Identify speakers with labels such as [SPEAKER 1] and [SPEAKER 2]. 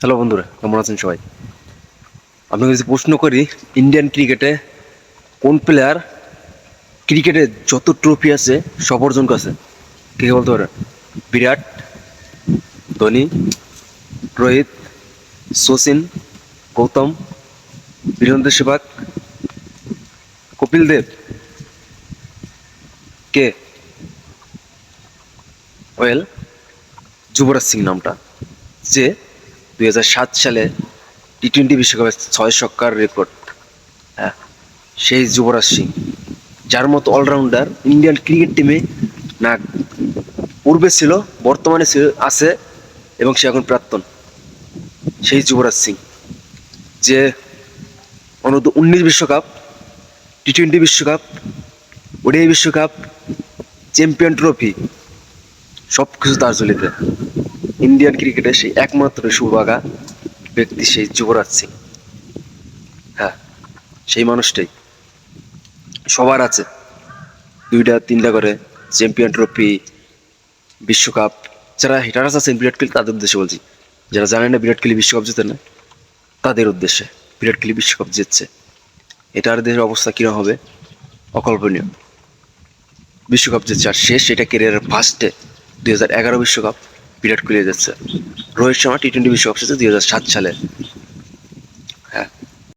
[SPEAKER 1] Hello বন্ধুরা, কেমন আছেন সবাই? আমি যদি প্রশ্ন করি ইন্ডিয়ান ক্রিকেটে কোন প্লেয়ার ক্রিকেটে যত ট্রফি আছে, সব অর্জন করছে? কে বলতে পারেন? বিরাট, ধোনি, রোহিত সচিন গৌতম, বীরেন্দ্র সেবাগ কপিল দেব। কে? ওয়েল, যুবরাজ সিং নামটা। যে দুই হাজার সাত সালে টি টোয়েন্টি বিশ্বকাপে ছয় ছক্কার রেকর্ড হ্যাঁ সেই যুবরাজ সিং, যার মতো অলরাউন্ডার ইন্ডিয়ান ক্রিকেট টিমে না পূর্বে ছিল, বর্তমানে ছিল- আছে এবং সে এখন প্রাক্তন, সেই যুবরাজ সিং, যে অনূর্ধ্ব উনিশ বিশ্বকাপ, টি টোয়েন্টি বিশ্বকাপ, ওডিআই বিশ্বকাপ, চ্যাম্পিয়ন ট্রফি সব কিছু তার ঝুলিতে। ইন্ডিয়ান ক্রিকেটে সেই একমাত্র সুবাগা ব্যক্তি সেই যুবরাজ সিং। হ্যাঁ সেই মানুষটাই। সবার আছে। দুইটা, তিনটা করে চ্যাম্পিয়ন ট্রফি, বিশ্বকাপ। যারা হিটার আছে বিরাট কোহলি তাদের উদ্দেশ্যে বলছি। যারা জানেন না বিরাট কোহলি বিশ্বকাপ জিতে না, তাদের উদ্দেশ্যে বিরাট কোহলি বিশ্বকাপ জিতছে। এটার দেশের অবস্থা কীরকম হবে? অকল্পনীয়। বিশ্বকাপ জিতছে আর শেষ, এটা কেরিয়ারের ফার্স্টে দুই বিশ্বকাপ বিরাট কোহলি যাচ্ছে। রোহিত শর্মা টি টোয়েন্টি বিশ্বকাপ জিতছে দুই সালে।